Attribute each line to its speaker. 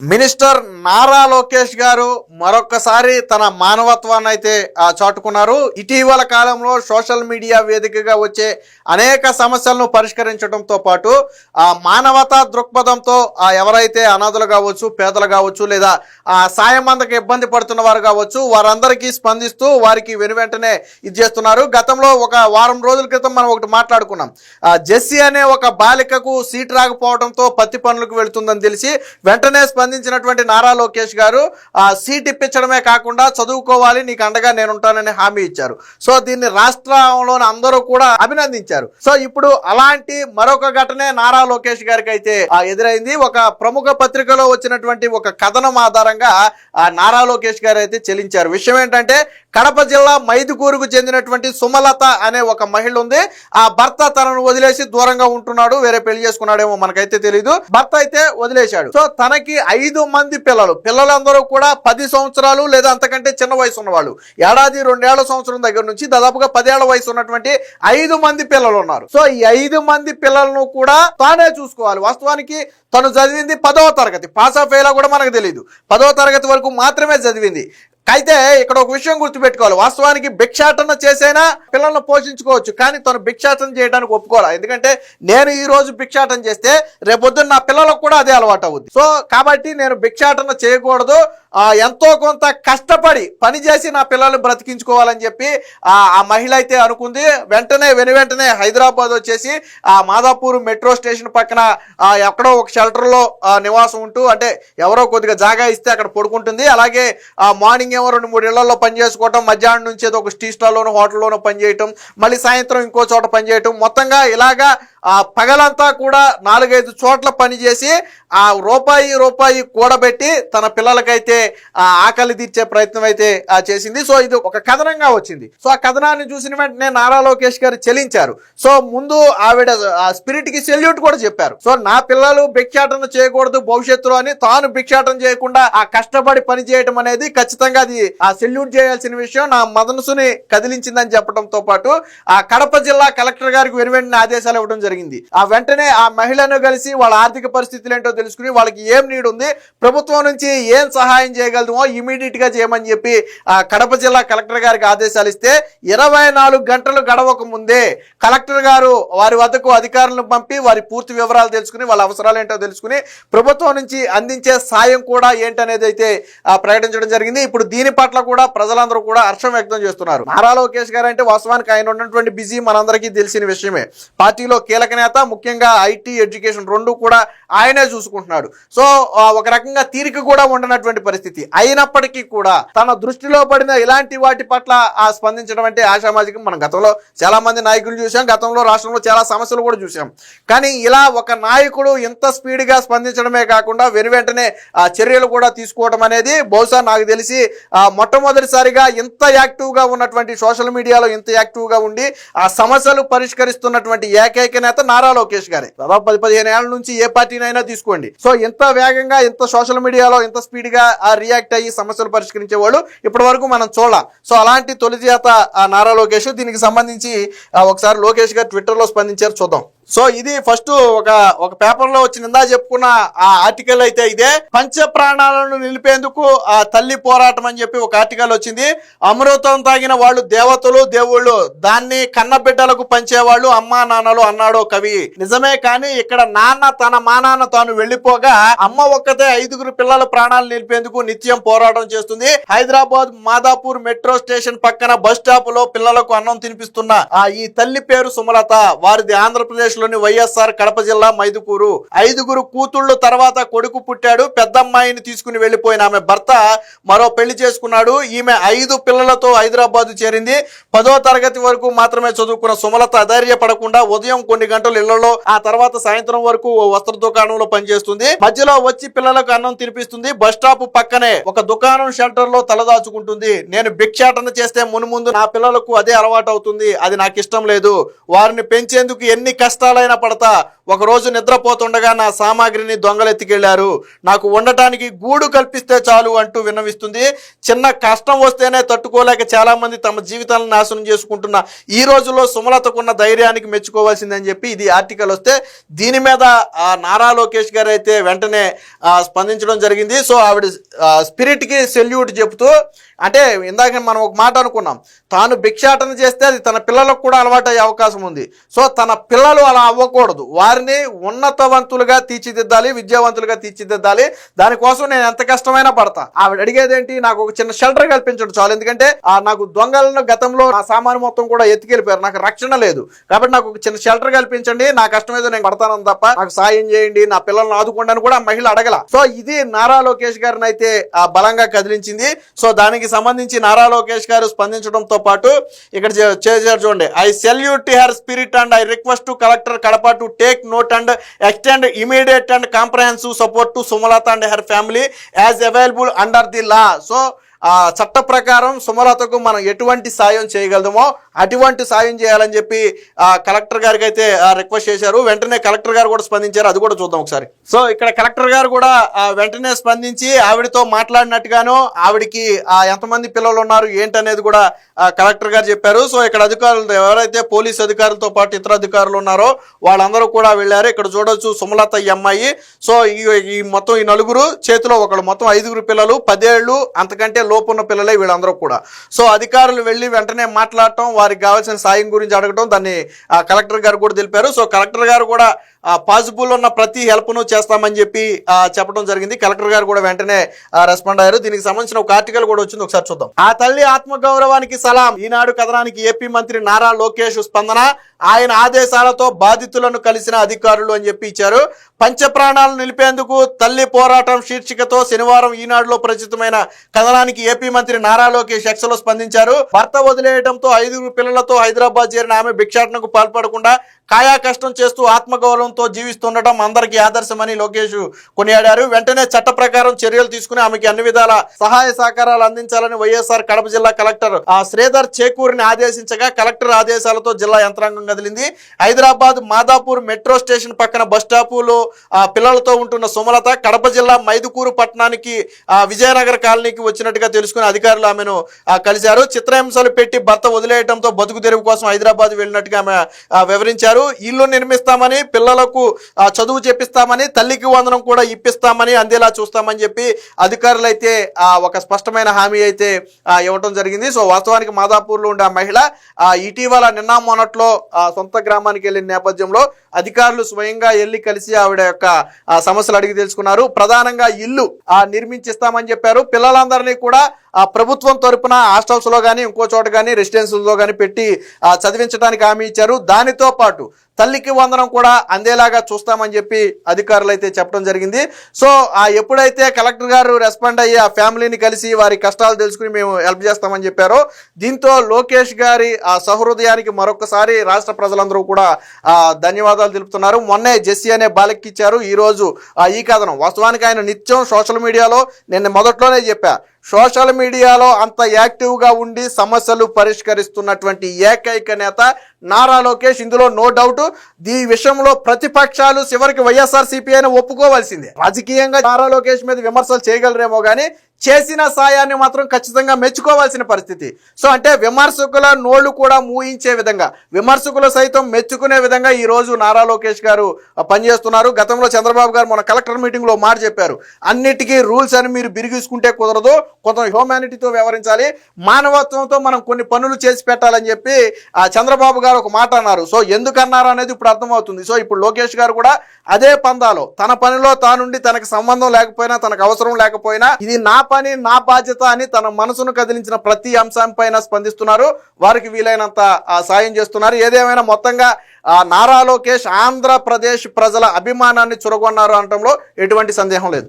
Speaker 1: Minister Nara Lokesh గారు మరొకసారి తన మానవత్వాన్ని అయితే చాటుకున్నారు. ఇటీవల కాలంలో సోషల్ మీడియా వేదికగా వచ్చే అనేక సమస్యలను పరిష్కరించడంతో పాటు ఆ మానవతా దృక్పథంతో ఆ, ఎవరైతే అనాథులు కావచ్చు పేదలు కావచ్చు లేదా ఆ, సాయం అందక ఇబ్బంది పడుతున్న వారు కావచ్చు వారందరికీ స్పందిస్తూ వారికి వెను వెంటనే ఇది చేస్తున్నారు. గతంలో ఒక వారం రోజుల క్రితం మనం ఒకటి మాట్లాడుకున్నాం. ఆ, జెస్సీ అనే ఒక బాలికకు సీట్ రాకపోవడంతో పత్తి పనులకు వెళుతుందని తెలిసి వెంటనే స్పందించినటువంటి నారా లోకేష్ గారు ఆ సీట్ ఇప్పించడమే కాకుండా చదువుకోవాలి నీకు అండగా నేను ఉంటానని హామీ ఇచ్చారు. సో దీన్ని రాష్ట్రంలోని అందరూ కూడా అభినందించారు. సో ఇప్పుడు అలాంటి మరొక ఘటనే నారా లోకేష్ గారికి అయితే ఎదురైంది. ఒక ప్రముఖ పత్రికలో వచ్చినటువంటి ఒక కథనం ఆధారంగా ఆ నారా లోకేష్ గారు అయితే చెల్లించారు. విషయం ఏంటంటే కడప జిల్లా మైదుకూరుకు చెందినటువంటి సుమలత అనే ఒక మహిళ ఉంది ఆ భర్త తనను వదిలేసి దూరంగా ఉంటున్నాడు. వేరే పెళ్ళి చేసుకున్నాడేమో మనకైతే తెలియదు భర్త అయితే వదిలేశాడు. సో తనకి ఐదు మంది పిల్లలు. పిల్లలందరూ కూడా పది సంవత్సరాలు లేదా అంతకంటే చిన్న వయసు ఉన్నవాళ్ళు. ఏడాది రెండేళ్ళ సంవత్సరం దగ్గర నుంచి దాదాపుగా పదేళ్ళ వయసు ఉన్నటువంటి ఐదు మంది పిల్లలు ఉన్నారు. సో ఈ ఐదు మంది పిల్లలను కూడా తానే చూసుకోవాలి. వాస్తవానికి తను చదివింది పదవ తరగతి. పాస్ ఆఫ్ అయ్యేలా కూడా మనకు తెలియదు పదవ తరగతి వరకు మాత్రమే చదివింది. అయితే ఇక్కడ ఒక విషయం గుర్తుపెట్టుకోవాలి. వాస్తవానికి భిక్షాటన చేసైనా పిల్లల్ని పోషించుకోవచ్చు కానీ తను భిక్షాటన చేయడానికి ఒప్పుకోవాలి. ఎందుకంటే నేను ఈ రోజు భిక్షాటన చేస్తే రేపొద్దున నా పిల్లలకు కూడా అదే అలవాటు అవుద్ది. సో కాబట్టి నేను భిక్షాటన చేయకూడదు. ఎంతో కొంత కష్టపడి పని చేసి నా పిల్లల్ని బ్రతికించుకోవాలని చెప్పి ఆ మహిళ అయితే అనుకుంది. వెంటనే వెను వెంటనే హైదరాబాద్ వచ్చేసి ఆ మాదాపూర్ మెట్రో స్టేషన్ పక్కన ఎక్కడో ఒక షెల్టర్లో నివాసం ఉంటూ అంటే ఎవరో కొద్దిగా జాగా ఇస్తే అక్కడ పడుకుంటుంది. అలాగే ఆ మార్నింగ్ ఏమో రెండు మూడు ఇళ్ళలో పనిచేసుకోవటం మధ్యాహ్నం నుంచి ఏదో ఒక టీ స్టాల్లోనో హోటల్లోనూ పని చేయటం మళ్ళీ సాయంత్రం ఇంకో చోట పనిచేయటం మొత్తంగా ఇలాగా ఆ పగలంతా కూడా నాలుగైదు చోట్ల పనిచేసి ఆ రూపాయి రూపాయి కూడబెట్టి తన పిల్లలకైతే ఆ ఆకలి తీర్చే ప్రయత్నం అయితే ఆ చేసింది. సో ఇది ఒక కథనంగా వచ్చింది. సో ఆ కథనాన్ని చూసిన వెంటనే నారా లోకేష్ గారు చెలించారు. సో ముందు ఆవిడ ఆ స్పిరిట్కి సెల్యూట్ కూడా చెప్పారు. సో నా పిల్లలు భిక్షాటన చేయకూడదు భవిష్యత్తులో అని తాను భిక్షాటన చేయకుండా ఆ కష్టపడి పని చేయటం అనేది ఖచ్చితంగా అది ఆ సెల్యూట్ చేయాల్సిన విషయం. నా మనసుని కదిలించిందని చెప్పడంతో పాటు ఆ కడప జిల్లా కలెక్టర్ గారికి వెనువెంటనే ఆదేశాలు ఇవ్వడం జరిగింది. ఆ వెంటనే ఆ మహిళను కలిసి వాళ్ళ ఆర్థిక పరిస్థితులు ఏంటో తెలుసుకుని వాళ్ళకి ఏం నీడు ఉంది ప్రభుత్వం నుంచి ఏం సహాయం చేయగలదుమో ఇమీడియట్గా చేయమని చెప్పి ఆ కడప జిల్లా కలెక్టర్ గారికి ఆదేశాలు ఇస్తే ఇరవై నాలుగు గంటలు గడవక ముందే కలెక్టర్ గారు వారి వద్దకు అధికారులను పంపి వారి పూర్తి వివరాలు తెలుసుకుని వాళ్ళ అవసరాలు ఏంటో తెలుసుకుని ప్రభుత్వం నుంచి అందించే సాయం కూడా ఏంటనేది అయితే ప్రకటించడం జరిగింది. ఇప్పుడు దీని పట్ల కూడా ప్రజలందరూ కూడా హర్షం వ్యక్తం చేస్తున్నారు. నారా లోకేష్ గారు అంటే వాస్తవానికి ఆయన ఉన్నటువంటి బిజీ మనందరికీ తెలిసిన విషయమే. పార్టీలో కీలక నేత ముఖ్యంగా ఐటీ ఎడ్యుకేషన్ రెండు కూడా ఆయనే చూసుకుంటున్నాడు. సో ఒక రకంగా తీరిక కూడా ఉండనటువంటి పరిస్థితి. అయినప్పటికీ కూడా తన దృష్టిలో పడిన ఇలాంటి వాటి పట్ల ఆ స్పందించడం అంటే ఆశామాజికం. మనం గతంలో చాలా మంది నాయకులు చూసాం గతంలో రాష్ట్రంలో చాలా సమస్యలు కూడా చూసాం కానీ ఇలా ఒక నాయకుడు ఇంత స్పీడ్గా స్పందించడమే కాకుండా వెను వెంటనే ఆ చర్యలు కూడా తీసుకోవడం అనేది బహుశా నాకు తెలిసి మొట్టమొదటిసారిగా ఇంత యాక్టివ్గా ఉన్నటువంటి సోషల్ మీడియాలో ఇంత యాక్టివ్గా ఉండి ఆ సమస్యలు పరిష్కరిస్తున్నటువంటి ఏకైక నేత నారా లోకేష్ గారే. దాదాపు పది పదిహేను ఏళ్ళ నుంచి ఏ పార్టీనైనా తీసుకోండి. సో ఇంత వేగంగా ఇంత సోషల్ మీడియాలో ఇంత స్పీడ్గా రియాక్ట్ అయ్యి సమస్యలు పరిష్కరించే వాళ్ళు ఇప్పటి వరకు మనం చూడాలి. సో అలాంటి తొలి చేత ఆ నారా లోకేష్ దీనికి సంబంధించి ఒకసారి లోకేష్ గారు ట్విట్టర్లో స్పందించారు చూద్దాం. సో ఇది ఫస్ట్ ఒక ఒక పేపర్లో వచ్చి నిందా చెప్పుకున్న ఆ ఆర్టికల్ అయితే ఇదే. పంచ ప్రాణాలను నిలిపేందుకు ఆ తల్లి పోరాటం అని చెప్పి ఒక ఆర్టికల్ వచ్చింది. అమృతం తాగిన వాళ్ళు దేవతలు దేవుళ్ళు దాన్ని కన్న బిడ్డలకు పంచేవాళ్ళు అమ్మా నాన్నలు అన్నాడు కవి. నిజమే కానీ ఇక్కడ నాన్న తన మానాన్న తాను వెళ్ళిపోగా అమ్మ ఒక్కతే ఐదుగురు పిల్లల ప్రాణాలు నిలిపేందుకు నిత్యం పోరాటం చేస్తుంది. హైదరాబాద్ మాదాపూర్ మెట్రో స్టేషన్ పక్కన బస్ స్టాప్లో పిల్లలకు అన్నం తినిపిస్తున్న ఆ ఈ తల్లి పేరు సుమలత వారిది ఆంధ్రప్రదేశ్ లోని వైఎస్ఆర్ కడప జిల్లా మైదుకూరు. ఐదుగురు కూతుళ్ళు తర్వాత కొడుకు పుట్టాడు. పెద్దమ్మాయిని తీసుకుని వెళ్ళిపోయిన ఆమె భర్త మరో పెళ్ళి చేసుకున్నాడు. ఈమె ఐదు పిల్లలతో హైదరాబాద్ చేరింది. పదో తరగతి వరకు మాత్రమే చదువుకున్న సుమలత అధైర్యపడకుండా ఉదయం కొన్ని గంటలు ఇళ్ళలో ఆ తర్వాత సాయంత్రం వరకు ఓ వస్త్ర దుకాణంలో పనిచేస్తుంది. మధ్యలో వచ్చి పిల్లలకు అన్నం తినిపిస్తుంది. బస్ స్టాప్ పక్కనే ఒక దుకాణం షెల్టర్లో తలదాచుకుంటుంది. నేను భిక్షాటన చేస్తే మునుముందు నా పిల్లలకు అదే అలవాటు అవుతుంది అది నాకు ఇష్టం లేదు. వారిని పెంచేందుకు ఎన్ని కష్టాలైనా పడతా. ఒకరోజు నిద్రపోతుండగా నా సామాగ్రిని దొంగలెత్తికెళ్ళారు నాకు ఉండటానికి గూడు కల్పిస్తే చాలు అంటూ విన్నవిస్తుంది. చిన్న కష్టం వస్తేనే తట్టుకోలేక చాలామంది తమ జీవితాలను నాశనం చేసుకుంటున్న ఈ రోజుల్లో సుమలతకున్న ధైర్యానికి మెచ్చుకోవాల్సిందని చెప్పి ఇది ఆర్టికల్ వస్తే దీని మీద నారా లోకేష్ గారు అయితే వెంటనే స్పందించడం జరిగింది. సో ఆవిడ స్పిరిట్కి సెల్యూట్ చెబుతూ అంటే ఇందాక మనం ఒక మాట అనుకున్నాం. తాను భిక్షాటన చేస్తే అది తన పిల్లలకు కూడా అలవాటు అయ్యే అవకాశం ఉంది. సో తన పిల్లలు అలా అవ్వకూడదు. వారిని ఉన్నతవంతులుగా తీర్చిదిద్దాలి విద్యావంతులుగా తీర్చిదిద్దాలి. దానికోసం నేను ఎంత కష్టమైనా పడతా. ఆవిడ అడిగేదేంటి? నాకు ఒక చిన్న షెల్టర్ కల్పించడం చాలు. ఎందుకంటే ఆ నాకు దొంగలను గతంలో నా సామాను మొత్తం కూడా ఎత్తుకెళ్ళిపోయారు. నాకు రక్షణ లేదు. కాబట్టి నాకు ఒక చిన్న షెల్టర్ కల్పించండి. నా కష్టం ఏదో నేను పడతానని తప్ప నాకు సాయం చేయండి. నా పిల్లల్ని ఆదుకోండి అని కూడా ఆ మహిళ అడగల. సో ఇది నారా లోకేష్ గారిని అయితే ఆ, బలంగా కదిలించింది. సో దానికి సంబంధించి నారా లోకేష్ గారు స్పందించడంతో పాటు ఇక్కడ చేశారు చూడండి. I salute to her spirit and I request to collector Kadapa to take note and extend immediate and comprehensive support to Sumalatha and her family as available under the law so ఆ చట్ట ప్రకారం సుమలతకు మనం ఎటువంటి సాయం చేయగలమో అటువంటి సాయం చేయాలని చెప్పి ఆ కలెక్టర్ గారికి అయితే రిక్వెస్ట్ చేశారు. వెంటనే కలెక్టర్ గారు కూడా స్పందించారు. అది కూడా చూద్దాం ఒకసారి. సో ఇక్కడ కలెక్టర్ గారు కూడా వెంటనే స్పందించి ఆవిడతో మాట్లాడినట్టుగాను ఆవిడకి ఆ, ఎంతమంది పిల్లలు ఉన్నారు ఏంటనేది కూడా కలెక్టర్ గారు చెప్పారు. సో ఇక్కడ అధికారులు ఎవరైతే పోలీస్ అధికారులతో పాటు ఇతర అధికారులు ఉన్నారో వాళ్ళందరూ కూడా వెళ్ళారు. ఇక్కడ చూడొచ్చు సుమలత ఈ అమ్మాయి. సో ఈ ఈ మొత్తం ఈ నలుగురు చేతిలో ఒకళ్ళు మొత్తం ఐదుగురు పిల్లలు పదేళ్ళు అంతకంటే లోపు ఉన్న పిల్లలే వీళ్ళందరూ కూడా. సో అధికారులు వెళ్ళి వెంటనే మాట్లాడటం వారికి కావాల్సిన సాయం గురించి అడగటం దాన్ని ఆ, కలెక్టర్ గారు కూడా తెలిపారు. సో కలెక్టర్ గారు కూడా పాసిబుల్ ఉన్న ప్రతి హెల్ప్ను చేస్తామని చెప్పి చెప్పడం జరిగింది. కలెక్టర్ గారు కూడా వెంటనే రెస్పాండ్ అయ్యారు. దీనికి సంబంధించిన ఒక ఆర్టికల్ కూడా వచ్చింది. ఒకసారి చూద్దాం. ఆ తల్లి ఆత్మగౌరవానికి సలాం. ఈనాడు కథనానికి ఏపీ మంత్రి నారా లోకేష్ స్పందన. ఆయన ఆదేశాలతో బాధితులను కలిసిన అధికారులు అని చెప్పి ఇచ్చారు. పంచప్రాణాలు నిలిపేందుకు తల్లి పోరాటం శీర్షికతో శనివారం ఈనాడులో ప్రచురితమైన కథనానికి ఏపీ మంత్రి నారా లోకేష్ ఎక్సలో స్పందించారు. భర్త వదిలేయడంతో ఐదుగురు పిల్లలతో హైదరాబాద్ చేరిన ఆమె భిక్షాటనకు పాల్పడకుండా కాయాకష్టం చేస్తూ ఆత్మగౌరవంతో జీవిస్తుండటం అందరికీ ఆదర్శమని లోకేష్ కొనియాడారు. వెంటనే చట్ట ప్రకారం చర్యలు తీసుకుని ఆమెకి అన్ని విధాల సహాయ సహకారాలు అందించాలని వైఎస్ఆర్ కడప జిల్లా కలెక్టర్ ఆ శ్రీధర్ చేకూరిని ఆదేశించగా కలెక్టర్ ఆదేశాలతో జిల్లా యంత్రాంగం కదిలింది. హైదరాబాద్ మాదాపూర్ మెట్రో స్టేషన్ పక్కన బస్ ఆ పిల్లలతో ఉంటున్న సుమలత కడప జిల్లా మైదుకూరు పట్టణానికి ఆ విజయనగర్ కాలనీకి వచ్చినట్టుగా తెలుసుకుని అధికారులు ఆమెను ఆ, కలిశారు. చిత్రహింసలు పెట్టి భర్త వదిలేయడంతో బతుకు తెరువు కోసం హైదరాబాద్ వెళ్ళినట్టుగా ఆమె వివరించారు. వివరించారు ఇల్లు నిర్మిస్తామని పిల్లలకు ఆ, చదువు చెప్పిస్తామని తల్లికి వందనం కూడా ఇప్పిస్తామని అందేలా చూస్తామని చెప్పి అధికారులు అయితే ఆ, ఒక స్పష్టమైన హామీ అయితే ఇవ్వటం జరిగింది. సో వాస్తవానికి మాదాపూర్లో ఉండే ఆ మహిళ ఆ, ఇటీవల నిన్న మొన్నట్లో ఆ, సొంత గ్రామానికి వెళ్ళిన నేపథ్యంలో అధికారులు స్వయంగా వెళ్ళి కలిసి ఆవిడ యొక్క సమస్యలు అడిగి తెలుసుకున్నారు. ప్రధానంగా ఇల్లు ఆ, నిర్మించిస్తామని చెప్పారు. పిల్లలందరినీ కూడా ఆ ప్రభుత్వం తరపున హాస్టల్స్లో కానీ ఇంకో చోట కానీ రెసిడెన్సీల్లో కానీ పెట్టి చదివించడానికి హామీ ఇచ్చారు. దానితో పాటు తల్లికి వందనం కూడా అందేలాగా చూస్తామని చెప్పి అధికారులు అయితే చెప్పడం జరిగింది. సో ఆ ఎప్పుడైతే కలెక్టర్ గారు రెస్పాండ్ అయ్యి ఆ ఫ్యామిలీని కలిసి వారి కష్టాలు తెలుసుకుని మేము హెల్ప్ చేస్తామని చెప్పారో దీంతో లోకేష్ గారి ఆ సహృదయానికి మరొకసారి రాష్ట్ర ప్రజలందరూ కూడా ఆ, ధన్యవాదాలు తెలుపుతున్నారు. మొన్నే జెస్సీ అనే బాలెక్కిచ్చారు ఈరోజు ఆ, ఈ కథనం. వాస్తవానికి ఆయన నిత్యం సోషల్ మీడియాలో నేను మొదట్లోనే చెప్పా. సోషల్ మీడియాలో అంత యాక్టివ్గా ఉండి సమస్యలు పరిష్కరిస్తున్నటువంటి ఏకైక నేత నారా లోకేష్ ఇందులో నో డౌట్ ఈ విషయంలో ప్రతిపక్షాలు చివరికి వైఎస్ఆర్ సిపిఐని ఒప్పుకోవాల్సిందే. రాజకీయంగా నారా లోకేష్ మీద విమర్శలు చేయగలరేమో కానీ చేసిన సాయాన్ని మాత్రం ఖచ్చితంగా మెచ్చుకోవాల్సిన పరిస్థితి. సో అంటే విమర్శకుల నోళ్ళు కూడా మూయించే విధంగా విమర్శకులు సైతం మెచ్చుకునే విధంగా ఈరోజు నారా లోకేష్ గారు పనిచేస్తున్నారు. గతంలో చంద్రబాబు గారు మన కలెక్టర్ మీటింగ్లో మాట చెప్పారు. అన్నిటికీ రూల్స్ అని మీరు బిరిగిసుకుంటే కుదరదు కొంత హ్యూమానిటీతో వ్యవహరించాలి మానవత్వంతో మనం కొన్ని పనులు చేసి పెట్టాలని చెప్పి ఆ చంద్రబాబు గారు ఒక మాట అన్నారు. సో ఎందుకన్నారు అనేది ఇప్పుడు అర్థమవుతుంది. సో ఇప్పుడు లోకేష్ గారు కూడా అదే పందాలో తన పనిలో తానుండి తనకు సంబంధం లేకపోయినా తనకు అవసరం లేకపోయినా ఇది నా పని నా బాధ్యత అని తన మనసును కదిలించిన ప్రతి అంశం పైన స్పందిస్తున్నారు. వారికి వీలైనంత సాయం చేస్తున్నారు. ఏదేమైనా మొత్తంగా ఆ, నారా లోకేష్ ఆంధ్రప్రదేశ్ ప్రజల అభిమానాన్ని చురగొన్నారు అనడంలో ఎటువంటి సందేహం లేదు.